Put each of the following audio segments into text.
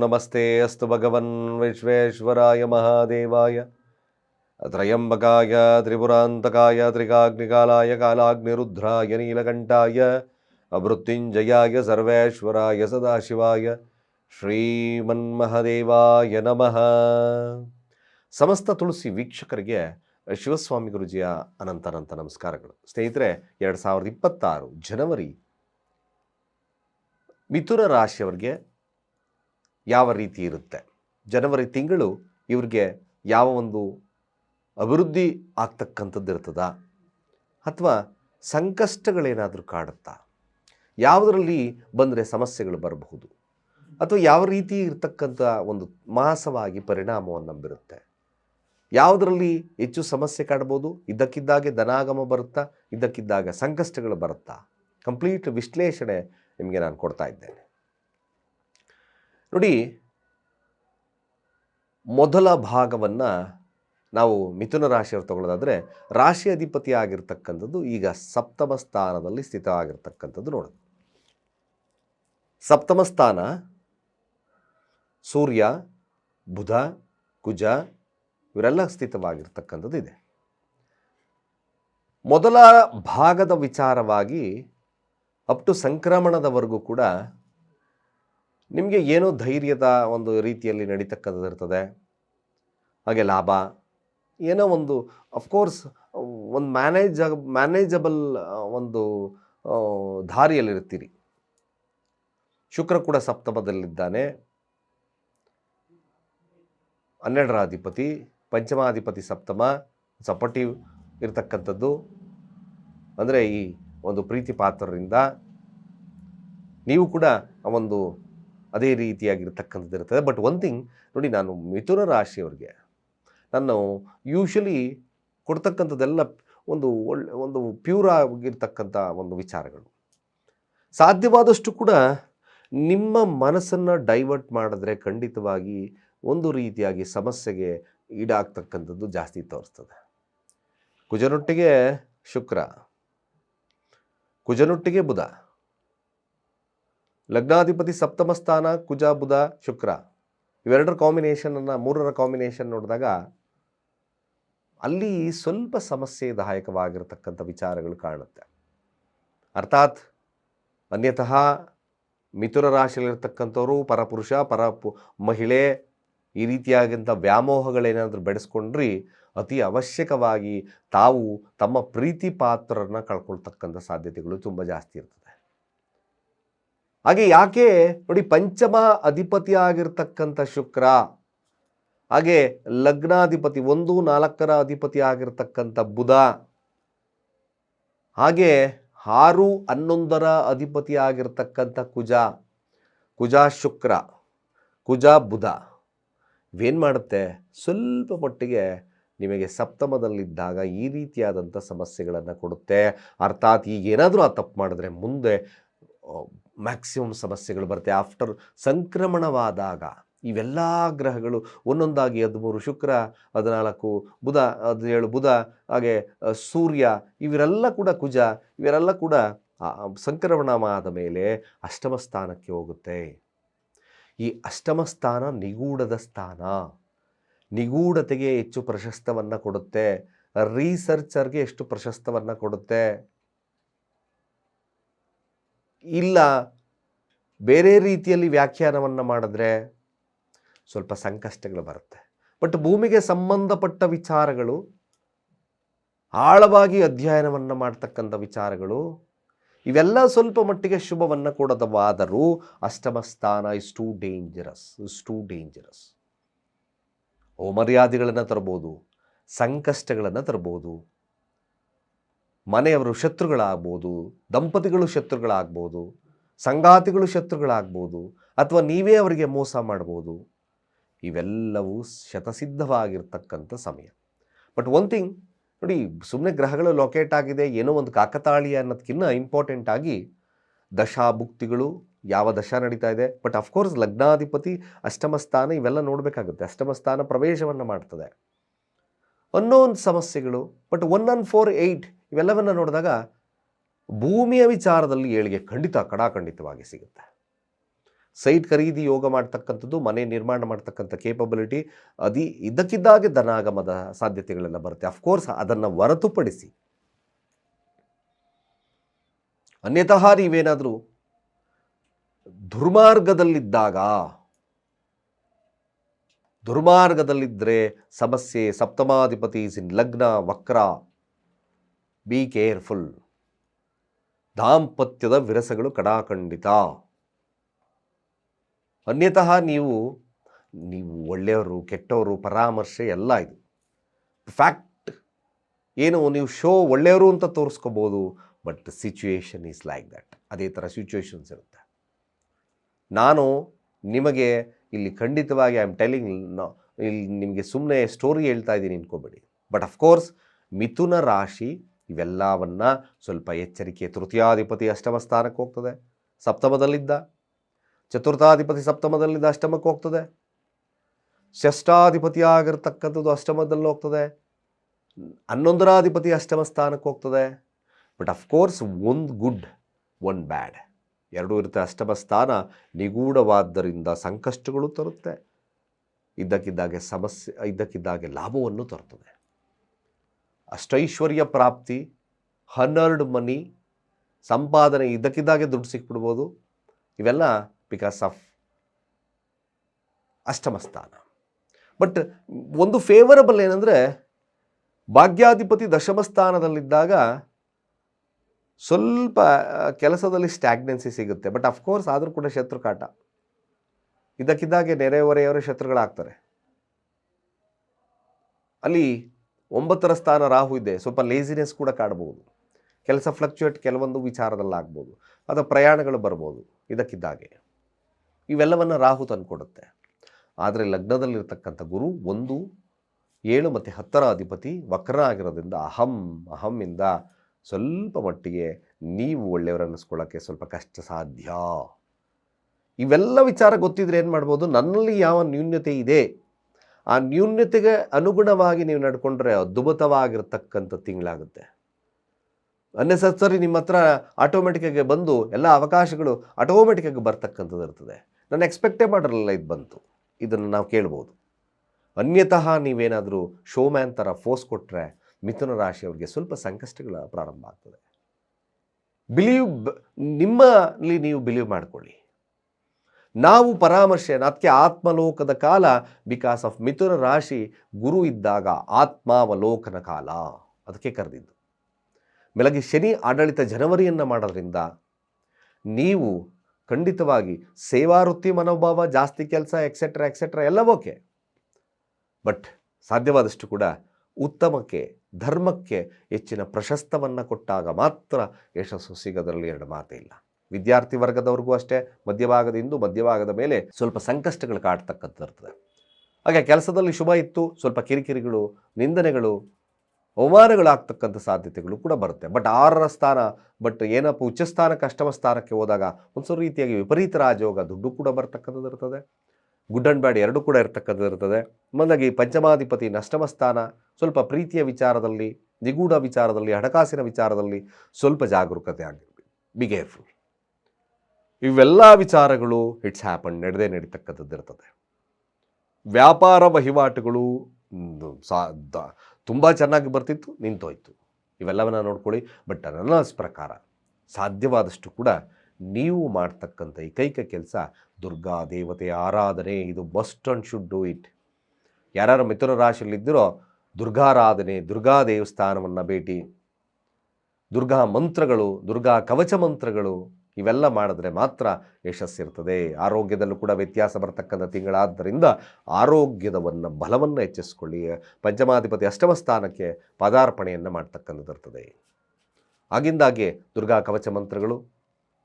ನಮಸ್ತೆ ಅಸ್ತು ಭಗವನ್ ವಿಶ್ವೇಶ್ವರಾಯ ಮಹಾದೇವಾಯ. ತ್ರಯಂಬಕಾಯ, ತ್ರಿಪುರಾಂತಕಾಯ, ತ್ರಿಕಾಗ್ನಿಕಾಲಾಯ, ಕಾಲಾಗ್ನಿರುದ್ರಾಯ, ನೀಲಕಂಠಾಯ ಮೃತ್ಯುಂಜಯಾಯ ಸರ್ವೇಶ್ವರಾಯ, ಸದಾಶಿವಾಯ, ಶ್ರೀಮನ್ಮಹದೇವಾಯ ನಮಃ. ಸಮಸ್ತ ತುಳಸಿ ವೀಕ್ಷಕರಿಗೆ ಶಿವಸ್ವಾಮಿ ಗುರುಜಿಯ ಅನಂತ ಅನಂತ ನಮಸ್ಕಾರಗಳು. ಸ್ನೇಹಿತರೆ, ಎರಡು ಸಾವಿರದ ಇಪ್ಪತ್ತಾರು ಜನವರಿ ಮಿಥುನ ರಾಶಿಯವರಿಗೆ ಯಾವ ರೀತಿ ಇರುತ್ತೆ? ಜನವರಿ ತಿಂಗಳು ಇವ್ರಿಗೆ ಯಾವ ಒಂದು ಅಭಿವೃದ್ಧಿ ಆಗ್ತಕ್ಕಂಥದ್ದು ಇರ್ತದ? ಅಥವಾ ಸಂಕಷ್ಟಗಳೇನಾದರೂ ಕಾಡುತ್ತಾ? ಯಾವುದರಲ್ಲಿ ಬಂದರೆ ಸಮಸ್ಯೆಗಳು ಬರಬಹುದು? ಅಥವಾ ಯಾವ ರೀತಿ ಇರತಕ್ಕಂಥ ಒಂದು ಮಾಸವಾಗಿ ಪರಿಣಾಮವನ್ನು ನಂಬಿರುತ್ತೆ? ಯಾವುದರಲ್ಲಿ ಹೆಚ್ಚು ಸಮಸ್ಯೆ ಕಾಡ್ಬೋದು? ಇದ್ದಕ್ಕಿದ್ದಾಗೆ ಧನಾಗಮ ಬರುತ್ತಾ? ಇದ್ದಕ್ಕಿದ್ದಾಗ ಸಂಕಷ್ಟಗಳು ಬರುತ್ತಾ? ಕಂಪ್ಲೀಟ್ ವಿಶ್ಲೇಷಣೆ ನಿಮಗೆ ನಾನು ಕೊಡ್ತಾ ಇದ್ದೇನೆ. ನೋಡಿ, ಮೊದಲ ಭಾಗವನ್ನು ನಾವು ಮಿಥುನ ರಾಶಿಯವರು ತಗೊಳ್ಳೋದಾದರೆ, ರಾಶಿ ಅಧಿಪತಿ ಆಗಿರ್ತಕ್ಕಂಥದ್ದು ಈಗ ಸಪ್ತಮ ಸ್ಥಾನದಲ್ಲಿ ಸ್ಥಿತವಾಗಿರ್ತಕ್ಕಂಥದ್ದು ನೋಡೋದು ಸಪ್ತಮ ಸ್ಥಾನ, ಸೂರ್ಯ, ಬುಧ, ಕುಜ, ಇವರೆಲ್ಲ ಸ್ಥಿತವಾಗಿರ್ತಕ್ಕಂಥದ್ದು ಇದೆ. ಮೊದಲ ಭಾಗದ ವಿಚಾರವಾಗಿ ಅಪ್ ಟು ಸಂಕ್ರಮಣದವರೆಗೂ ಕೂಡ ನಿಮಗೆ ಏನೋ ಧೈರ್ಯದ ಒಂದು ರೀತಿಯಲ್ಲಿ ನಡೀತಕ್ಕಂಥದ್ದು ಇರ್ತದೆ, ಹಾಗೆ ಲಾಭ, ಏನೋ ಒಂದು ಅಫ್ಕೋರ್ಸ್ ಒಂದು ಮ್ಯಾನೇಜ್ ಮ್ಯಾನೇಜಬಲ್ ಒಂದು ದಾರಿಯಲ್ಲಿರ್ತೀರಿ ಶುಕ್ರ ಕೂಡ ಸಪ್ತಮದಲ್ಲಿದ್ದಾನೆ. ಹನ್ನೆರಡರ ಅಧಿಪತಿ ಪಂಚಮಾಧಿಪತಿ ಸಪ್ತಮ ಸಪೋರ್ಟಿವ್ ಇರತಕ್ಕಂಥದ್ದು. ಅಂದರೆ ಈ ಒಂದು ಪ್ರೀತಿ ಪಾತ್ರರಿಂದ ನೀವು ಕೂಡ ಒಂದು ಅದೇ ರೀತಿಯಾಗಿರ್ತಕ್ಕಂಥದ್ದು ಇರ್ತದೆ ಬಟ್ ಒನ್ ಥಿಂಗ್ ನೋಡಿ ನಾನು ಮಿಥುನ ರಾಶಿಯವರಿಗೆ, ನಾನು ಯೂಶ್ವಲಿ ಕೊಡ್ತಕ್ಕಂಥದ್ದೆಲ್ಲ ಒಂದು ಒಳ್ಳೆ, ಒಂದು ಪ್ಯೂರ್ ಆಗಿರ್ತಕ್ಕಂಥ ಒಂದು ವಿಚಾರಗಳು. ಸಾಧ್ಯವಾದಷ್ಟು ಕೂಡ ನಿಮ್ಮ ಮನಸ್ಸನ್ನು ಡೈವರ್ಟ್ ಮಾಡಿದ್ರೆ ಖಂಡಿತವಾಗಿ ಒಂದು ರೀತಿಯಾಗಿ ಸಮಸ್ಯೆಗೆ ಈಡಾಗ್ತಕ್ಕಂಥದ್ದು ಜಾಸ್ತಿ ತೋರಿಸ್ತದೆ. ಕುಜನೊಟ್ಟಿಗೆ ಶುಕ್ರ, ಕುಜನೊಟ್ಟಿಗೆ ಬುಧ. ಲಗ್ನಾಧಿಪತಿ ಸಪ್ತಮ ಸ್ಥಾನ, ಕುಜ, ಬುಧ, ಶುಕ್ರ. ಇವೆರಡರ ಕಾಂಬಿನೇಷನನ್ನು ಮೂರರ ಕಾಂಬಿನೇಷನ್ ನೋಡಿದಾಗ ಅಲ್ಲಿ ಸ್ವಲ್ಪ ಸಮಸ್ಯೆದಾಯಕವಾಗಿರತಕ್ಕಂಥ ವಿಚಾರಗಳು ಕಾಣುತ್ತೆ. ಅರ್ಥಾತ್ ಅನ್ಯತಃ ಮಿಥುನ ರಾಶಿಯಲ್ಲಿರ್ತಕ್ಕಂಥವರು, ಪರಪುರುಷ ಪರ ಮಹಿಳೆ, ಈ ರೀತಿಯಾಗಿಂಥ ವ್ಯಾಮೋಹಗಳೇನಾದರೂ ಬೆಳೆಸ್ಕೊಂಡ್ರಿ ಅತಿ ಅವಶ್ಯಕವಾಗಿ ತಾವು ತಮ್ಮ ಪ್ರೀತಿ ಪಾತ್ರರನ್ನ ಕಳ್ಕೊಳ್ತಕ್ಕಂಥ ಸಾಧ್ಯತೆಗಳು ತುಂಬ ಜಾಸ್ತಿ ಇರ್ತದೆ. ಹಾಗೆ ಯಾಕೆ ನೋಡಿ ಪಂಚಮ ಅಧಿಪತಿ ಆಗಿರ್ತಕ್ಕಂಥ ಶುಕ್ರ, ಹಾಗೆ ಲಗ್ನಾಧಿಪತಿ, ಒಂದು ನಾಲ್ಕರ ಅಧಿಪತಿ ಆಗಿರ್ತಕ್ಕಂಥ ಬುಧ, ಹಾಗೆ ಆರು ಹನ್ನೊಂದರ ಅಧಿಪತಿ ಆಗಿರ್ತಕ್ಕಂಥ ಕುಜ ಕುಜ ಶುಕ್ರ, ಕುಜ ಬುಧ. ಇವೇನು ಮಾಡುತ್ತೆ? ಸ್ವಲ್ಪ ಮಟ್ಟಿಗೆ ನಿಮಗೆ ಸಪ್ತಮದಲ್ಲಿದ್ದಾಗ ಈ ರೀತಿಯಾದಂಥ ಸಮಸ್ಯೆಗಳನ್ನು ಕೊಡುತ್ತೆ. ಅರ್ಥಾತ್ ಈಗ ಏನಾದರೂ ಆ ತಪ್ಪು ಮಾಡಿದ್ರೆ ಮುಂದೆ ಮ್ಯಾಕ್ಸಿಮಮ್ ಸಮಸ್ಯೆಗಳು ಬರುತ್ತೆ. ಆಫ್ಟರ್ ಸಂಕ್ರಮಣವಾದಾಗ ಇವೆಲ್ಲ ಗ್ರಹಗಳು ಒಂದೊಂದಾಗಿ ಹದಿಮೂರು, ಶುಕ್ರ, ಹದಿನಾಲ್ಕು, ಬುಧ, ಹದಿನೇಳು, ಬುಧ, ಹಾಗೆ ಸೂರ್ಯ ಇವರೆಲ್ಲ ಕೂಡ ಕುಜ, ಇವರೆಲ್ಲ ಕೂಡ ಸಂಕ್ರಮಣವಾದ ಮೇಲೆ ಅಷ್ಟಮ ಸ್ಥಾನಕ್ಕೆ ಹೋಗುತ್ತೆ. ಈ ಅಷ್ಟಮ ಸ್ಥಾನ ನಿಗೂಢದ ಸ್ಥಾನ. ನಿಗೂಢತೆಗೆ ಹೆಚ್ಚು ಪ್ರಶಸ್ತವನ್ನು ಕೊಡುತ್ತೆ. ರೀಸರ್ಚರ್ಗೆ ಎಷ್ಟು ಪ್ರಶಸ್ತವನ್ನು ಕೊಡುತ್ತೆ? ಇಲ್ಲ. ಬೇರೆ ರೀತಿಯಲ್ಲಿ ವ್ಯಾಖ್ಯಾನವನ್ನು ಮಾಡಿದ್ರೆ ಸ್ವಲ್ಪ ಸಂಕಷ್ಟಗಳು ಬರುತ್ತೆ. ಬಟ್ ಭೂಮಿಗೆ ಸಂಬಂಧಪಟ್ಟ ವಿಚಾರಗಳು, ಆಳವಾಗಿ ಅಧ್ಯಯನವನ್ನು ಮಾಡ್ತಕ್ಕಂಥ ವಿಚಾರಗಳು, ಇವೆಲ್ಲ ಸ್ವಲ್ಪ ಮಟ್ಟಿಗೆ ಶುಭವನ್ನು ಕೊಡದವಾದರೂ ಅಷ್ಟಮ ಸ್ಥಾನ is too dangerous is too dangerous ಓಮರ್ಯಾದಿಗಳನ್ನು ತರ್ಬೋದು, ಸಂಕಷ್ಟಗಳನ್ನು ತರ್ಬೋದು. ಮನೆಯವರು ಶತ್ರುಗಳಾಗ್ಬೋದು, ದಂಪತಿಗಳು ಶತ್ರುಗಳಾಗ್ಬೋದು, ಸಂಗಾತಿಗಳು ಶತ್ರುಗಳಾಗ್ಬೋದು, ಅಥವಾ ನೀವೇ ಅವರಿಗೆ ಮೋಸ ಮಾಡ್ಬೋದು, ಇವೆಲ್ಲವೂ ಶತಸಿದ್ಧವಾಗಿರ್ತಕ್ಕಂಥ ಸಮಯ. ಬಟ್ ಒನ್ ಥಿಂಗ್ ನೋಡಿ ಸುಮ್ಮನೆ ಗ್ರಹಗಳು ಲೊಕೇಟ್ ಆಗಿದೆ, ಏನೋ ಒಂದು ಕಾಕತಾಳಿ ಅನ್ನೋದಕ್ಕಿಂತ ಇಂಪಾರ್ಟೆಂಟ್ ಆಗಿ ದಶಾಭುಕ್ತಿಗಳು ಯಾವ ದಶ ನಡೀತಾ ಇದೆ. ಬಟ್ ಅಫ್ಕೋರ್ಸ್ ಲಗ್ನಾಧಿಪತಿ, ಅಷ್ಟಮ ಸ್ಥಾನ ಇವೆಲ್ಲ ನೋಡಬೇಕಾಗುತ್ತೆ. ಅಷ್ಟಮ ಸ್ಥಾನ ಪ್ರವೇಶವನ್ನು ಮಾಡ್ತದೆ. ಅನ್ನೋ ಒಂದು ಸಮಸ್ಯೆಗಳು but one one four eight ಇವೆಲ್ಲವನ್ನು ನೋಡಿದಾಗ ಭೂಮಿಯ ವಿಚಾರದಲ್ಲಿ ಏಳಿಗೆ ಖಂಡಿತ ಕಡಾಖಂಡಿತವಾಗಿ ಸಿಗುತ್ತೆ. ಸೈಟ್ ಖರೀದಿ, ಯೋಗ ಮಾಡ್ತಕ್ಕಂಥದ್ದು, ಮನೆ ನಿರ್ಮಾಣ ಮಾಡ್ತಕ್ಕಂಥ ಕೇಪಬಿಲಿಟಿ ಅದಿ ಇದ್ದಕ್ಕಿದ್ದಾಗೆ ಧನಾಗಮದ ಸಾಧ್ಯತೆಗಳೆಲ್ಲ ಬರುತ್ತೆ. ಅಫ್ಕೋರ್ಸ್ ಅದನ್ನು ಹೊರತುಪಡಿಸಿ. ಅನ್ಯತಃ ನೀವೇನಾದರೂ ದುರ್ಮಾರ್ಗದಲ್ಲಿದ್ದಾಗ ದುರ್ಮಾರ್ಗದಲ್ಲಿದ್ದರೆ ಸಮಸ್ಯೆ ಸಪ್ತಮಾಧಿಪತಿ ಇಸ್ ಇನ್ ಲಗ್ನ, ವಕ್ರ ಬಿ ಕೇರ್ಫುಲ್ ದಾಂಪತ್ಯದ ವಿರಸಗಳು ಕಡಾಖಂಡಿತ. ಅನ್ಯತಃ ನೀವು ನೀವು ಒಳ್ಳೆಯವರು, ಕೆಟ್ಟವರು, ಪರಾಮರ್ಶೆ ಎಲ್ಲ ಇದು. ಫ್ಯಾಕ್ಟ್ ಏನು, ನೀವು ಶೋ ಒಳ್ಳೆಯವರು ಅಂತ ತೋರಿಸ್ಕೋಬೋದು but situation is like that ಅದೇ ಥರ ಸಿಚುವೇಶನ್ಸ್ ಇರುತ್ತೆ. ನಾನು ನಿಮಗೆ ಇಲ್ಲಿ ಖಂಡಿತವಾಗಿ ಐ ಆಮ್ ಟೆಲಿಂಗ್ ಇಲ್ಲಿ ನಿಮಗೆ ಸುಮ್ಮನೆ ಸ್ಟೋರಿ ಹೇಳ್ತಾ ಇದ್ದೀನಿ ಅನ್ಕೋಬೇಡಿ. ಬಟ್ ಅಫ್ಕೋರ್ಸ್ ಮಿಥುನ ರಾಶಿ ಇವೆಲ್ಲವನ್ನ ಸ್ವಲ್ಪ ಎಚ್ಚರಿಕೆ ತೃತೀಯಾಧಿಪತಿ ಅಷ್ಟಮ ಸ್ಥಾನಕ್ಕೆ ಹೋಗ್ತದೆ. ಸಪ್ತಮದಲ್ಲಿದ್ದ, ಚತುರ್ಥಾಧಿಪತಿ ಸಪ್ತಮದಲ್ಲಿದ್ದ ಅಷ್ಟಮಕ್ಕೆ ಹೋಗ್ತದೆ. ಷಷ್ಠಾಧಿಪತಿ ಆಗಿರ್ತಕ್ಕಂಥದ್ದು ಅಷ್ಟಮದಲ್ಲಿ ಹೋಗ್ತದೆ. ಹನ್ನೊಂದರಾಧಿಪತಿ ಅಷ್ಟಮ ಸ್ಥಾನಕ್ಕೆ ಹೋಗ್ತದೆ ಬಟ್ ಅಫ್ಕೋರ್ಸ್ ಒಂದು ಗುಡ್ ಒನ್ ಬ್ಯಾಡ್ ಎರಡೂ ಇರುತ್ತೆ ಅಷ್ಟಮ ಸ್ಥಾನ ನಿಗೂಢವಾದ್ದರಿಂದ ಸಂಕಷ್ಟಗಳು ತರುತ್ತೆ. ಇದ್ದಕ್ಕಿದ್ದಾಗೆ ಸಮಸ್ಯೆ, ಇದ್ದಕ್ಕಿದ್ದಾಗೆ ಲಾಭವನ್ನು ತರುತ್ತದೆ ಅಷ್ಟೈಶ್ವರ್ಯ ಪ್ರಾಪ್ತಿ, ಹನ್ನೆರಡು ಮನಿ, ಸಂಪಾದನೆ ಇದ್ದಕ್ಕಿದ್ದಾಗೆ ದುಡ್ಡು ಸಿಕ್ಬಿಡ್ಬೋದು. ಇವೆಲ್ಲ ಬಿಕಾಸ್ ಆಫ್ ಅಷ್ಟಮ ಸ್ಥಾನ. ಬಟ್ ಒಂದು ಫೇವರಬಲ್ ಏನಂದರೆ, ಭಾಗ್ಯಾಧಿಪತಿ ದಶಮಸ್ಥಾನದಲ್ಲಿದ್ದಾಗ ಸ್ವಲ್ಪ ಕೆಲಸದಲ್ಲಿ ಸ್ಟ್ಯಾಗ್ನೆನ್ಸಿ ಸಿಗುತ್ತೆ. ಬಟ್ ಅಫ್ಕೋರ್ಸ್ ಆದರೂ ಕೂಡ ಶತ್ರುಕಾಟ. ಇದಕ್ಕಿದ್ದಾಗೆ ನೆರೆಹೊರೆಯವರು ಶತ್ರುಗಳಾಗ್ತಾರೆ. ಅಲ್ಲಿ ಒಂಬತ್ತರ ಸ್ಥಾನ ರಾಹು ಇದೆ. ಸ್ವಲ್ಪ ಲೇಸಿನೆಸ್ ಕೂಡ ಕಾಡ್ಬೋದು. ಕೆಲಸ ಫ್ಲಕ್ಚುಯೇಟ್ ಕೆಲವೊಂದು ವಿಚಾರದಲ್ಲಾಗ್ಬೋದು. ಅಥವಾ ಪ್ರಯಾಣಗಳು ಬರ್ಬೋದು ಇದಕ್ಕಿದ್ದಾಗೆ. ಇವೆಲ್ಲವನ್ನು ರಾಹು ತಂದುಕೊಡುತ್ತೆ. ಆದರೆ ಲಗ್ನದಲ್ಲಿರ್ತಕ್ಕಂಥ ಗುರು ಒಂದು, ಏಳು ಮತ್ತು ಹತ್ತರ ಅಧಿಪತಿ ವಕ್ರ ಆಗಿರೋದ್ರಿಂದ ಅಹಂ ಅಹಮ್ಮಿಂದ ಸ್ವಲ್ಪ ಮಟ್ಟಿಗೆ ನೀವು ಒಳ್ಳೆಯವರು ಅನ್ನಿಸ್ಕೊಳ್ಳೋಕ್ಕೆ ಸ್ವಲ್ಪ ಕಷ್ಟ ಸಾಧ್ಯ. ಇವೆಲ್ಲ ವಿಚಾರ ಗೊತ್ತಿದ್ರೆ ಏನು ಮಾಡ್ಬೋದು ನನ್ನಲ್ಲಿ ಯಾವ ನ್ಯೂನ್ಯತೆ ಇದೆ? ಆ ನ್ಯೂನ್ಯತೆಗೆ ಅನುಗುಣವಾಗಿ ನೀವು ನಡ್ಕೊಂಡ್ರೆ ಅದ್ಭುತವಾಗಿರ್ತಕ್ಕಂಥ ತಿಂಗಳಾಗುತ್ತೆ. ಅನ್ನೆಸರಿ ನಿಮ್ಮ ಹತ್ರ ಆಟೋಮೆಟಿಕ್ಕಾಗಿ ಬಂದು ಎಲ್ಲ ಅವಕಾಶಗಳು ಆಟೋಮೆಟಿಕ್ಕಾಗಿ ಬರ್ತಕ್ಕಂಥದ್ದು ಇರ್ತದೆ. ನಾನು ಎಕ್ಸ್ಪೆಕ್ಟೇ ಮಾಡಿರಲಿಲ್ಲ ಇದು ಬಂತು. ಇದನ್ನು ನಾವು ಕೇಳ್ಬೋದು. ಅನ್ಯತಃ ನೀವೇನಾದರೂ ಶೋಮ್ಯಾನ್ ಥರ ಫೋರ್ಸ್ ಕೊಟ್ಟರೆ ಮಿಥುನ ರಾಶಿಯವರಿಗೆ ಸ್ವಲ್ಪ ಸಂಕಷ್ಟಗಳ ಪ್ರಾರಂಭ ಆಗ್ತದೆ. ಬಿಲೀವ್ ನಿಮ್ಮಲ್ಲಿ ನೀವು ಬಿಲೀವ್ ಮಾಡ್ಕೊಳ್ಳಿ. ನಾವು ಪರಾಮರ್ಶೆ ಅದಕ್ಕೆ ಆತ್ಮಲೋಕದ ಕಾಲ ಬಿಕಾಸ್ ಆಫ್ ಮಿಥುನ ರಾಶಿ ಗುರು ಇದ್ದಾಗ ಆತ್ಮಾವಲೋಕನ ಕಾಲ ಅದಕ್ಕೆ ಕರೆದಿದ್ದು. ಬೆಳಗ್ಗೆ ಶನಿ ಆಡಳಿತ ಜನವರಿಯನ್ನು ಮಾಡೋದ್ರಿಂದ ನೀವು ಖಂಡಿತವಾಗಿ ಸೇವಾ ವೃತ್ತಿ ಮನೋಭಾವ, ಜಾಸ್ತಿ ಕೆಲಸ ಎಕ್ಸೆಟ್ರಾ ಎಕ್ಸೆಟ್ರಾ ಎಲ್ಲ ಓಕೆ ಬಟ್ ಸಾಧ್ಯವಾದಷ್ಟು ಕೂಡ ಉತ್ತಮಕ್ಕೆ, ಧರ್ಮಕ್ಕೆ ಹೆಚ್ಚಿನ ಪ್ರಶಸ್ತವನ್ನು ಕೊಟ್ಟಾಗ ಮಾತ್ರ ಯಶಸ್ಸು ಸಿಗೋದರಲ್ಲಿ ಎರಡು ಮಾತೇ ಇಲ್ಲ ವಿದ್ಯಾರ್ಥಿ ವರ್ಗದವ್ರಿಗೂ ಅಷ್ಟೇ ಮಧ್ಯಭಾಗದಿಂದ ಮಧ್ಯಭಾಗದ ಮೇಲೆ ಸ್ವಲ್ಪ ಸಂಕಷ್ಟಗಳು ಕಾಡ್ತಕ್ಕಂಥದ್ದು ಹಾಗೆ ಕೆಲಸದಲ್ಲಿ ಶುಭ ಇತ್ತು, ಸ್ವಲ್ಪ ಕಿರಿಕಿರಿಗಳು, ನಿಂದನೆಗಳು, ಅವಮಾನಗಳಾಗ್ತಕ್ಕಂಥ ಸಾಧ್ಯತೆಗಳು ಕೂಡ ಬರುತ್ತೆ. ಬಟ್ ಆರರ ಸ್ಥಾನ ಬಟ್ ಏನಪ್ಪ, ಉಚ್ಚ ಸ್ಥಾನಕ್ಕೆ ಅಷ್ಟಮ ಸ್ಥಾನಕ್ಕೆ ಹೋದಾಗ ಒಂದು ರೀತಿಯಾಗಿ ವಿಪರೀತ ರಾಜಯೋಗ, ದುಡ್ಡು ಕೂಡ ಬರ್ತಕ್ಕಂಥದ್ದು ಇರ್ತದೆ. ಗುಡ್ ಅಂಡ್ ಬ್ಯಾಡ್ ಎರಡೂ ಕೂಡ ಇರ್ತಕ್ಕಂಥದ್ದು ಇರ್ತದೆ. ಮೊದಲಾಗಿ ಪಂಚಮಾಧಿಪತಿ, ನಷ್ಟಮ ಸ್ಥಾನ, ಸ್ವಲ್ಪ ಪ್ರೀತಿಯ ವಿಚಾರದಲ್ಲಿ, ನಿಗೂಢ ವಿಚಾರದಲ್ಲಿ, ಹಣಕಾಸಿನ ವಿಚಾರದಲ್ಲಿ ಸ್ವಲ್ಪ ಜಾಗರೂಕತೆ ಆಗಿರಬೇಕು. ಬಿ ಕೇರ್ಫುಲ್ ಇವೆಲ್ಲ ವಿಚಾರಗಳು ಇಟ್ಸ್ ಹ್ಯಾಪನ್ ನಡೆದೇ ನಡೀತಕ್ಕಂಥದ್ದು ಇರ್ತದೆ. ವ್ಯಾಪಾರ ವಹಿವಾಟುಗಳು ಸಾ ತುಂಬ ಚೆನ್ನಾಗಿ ಬರ್ತಿತ್ತು, ನಿಂತೋಯ್ತು. ಇವೆಲ್ಲವನ್ನ ನೋಡ್ಕೊಳ್ಳಿ. ಬಟ್ ನನ್ನ ಪ್ರಕಾರ ಸಾಧ್ಯವಾದಷ್ಟು ಕೂಡ ನೀವು ಮಾಡ್ತಕ್ಕಂಥ ಏಕೈಕ ಕೆಲಸ ದುರ್ಗಾ ದೇವತೆ ಆರಾಧನೆ. ಇದು must and should do it ಯಾರ್ಯಾರು ಮಿಥುನ ರಾಶಿಯಲ್ಲಿದ್ದರೋ ದುರ್ಗಾರಾಧನೆ ದುರ್ಗಾ ದೇವಸ್ಥಾನವನ್ನು ಭೇಟಿ, ದುರ್ಗಾ ಮಂತ್ರಗಳು, ದುರ್ಗಾ ಕವಚ ಮಂತ್ರಗಳು ಇವೆಲ್ಲ ಮಾಡಿದ್ರೆ ಮಾತ್ರ ಯಶಸ್ಸಿರ್ತದೆ. ಆರೋಗ್ಯದಲ್ಲೂ ಕೂಡ ವ್ಯತ್ಯಾಸ ಬರತಕ್ಕಂಥ ತಿಂಗಳಾದ್ದರಿಂದ ಆರೋಗ್ಯದವನ್ನು ಬಲವನ್ನು ಹೆಚ್ಚಿಸ್ಕೊಳ್ಳಿ. ಪಂಚಮಾಧಿಪತಿ ಅಷ್ಟಮ ಸ್ಥಾನಕ್ಕೆ ಪದಾರ್ಪಣೆಯನ್ನು ಮಾಡ್ತಕ್ಕಂಥದ್ದಿರ್ತದೆ ಆಗಿಂದಾಗೆ ದುರ್ಗಾ ಕವಚ ಮಂತ್ರಗಳು,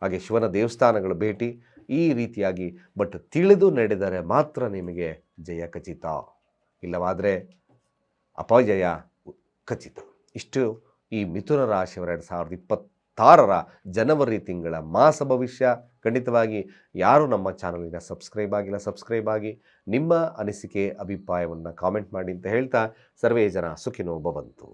ಹಾಗೆ ಶಿವನ ದೇವಸ್ಥಾನಗಳು ಭೇಟಿ, ಈ ರೀತಿಯಾಗಿ ಬಟ್ ತಿಳಿದು ನಡೆದರೆ ಮಾತ್ರ ನಿಮಗೆ ಜಯ ಖಚಿತ. ಇಲ್ಲವಾದರೆ ಅಪಜಯ ಖಚಿತ. ಇಷ್ಟು ಈ ಮಿಥುನ ರಾಶಿಯವರ ಎರಡು ಸಾವಿರದ ಇಪ್ಪತ್ತಾರರ ಜನವರಿ ತಿಂಗಳ ಮಾಸ ಭವಿಷ್ಯ. ಖಂಡಿತವಾಗಿ ಯಾರು ನಮ್ಮ ಚಾನಲಿನ ಸಬ್ಸ್ಕ್ರೈಬ್ ಆಗಿಲ್ಲ, ಸಬ್ಸ್ಕ್ರೈಬ್ ಆಗಿ ನಿಮ್ಮ ಅನಿಸಿಕೆ, ಅಭಿಪ್ರಾಯವನ್ನು ಕಾಮೆಂಟ್ ಮಾಡಿ ಅಂತ ಹೇಳ್ತಾ, ಸರ್ವೇ ಜನ ಸುಖಿನೋ ಭವಂತು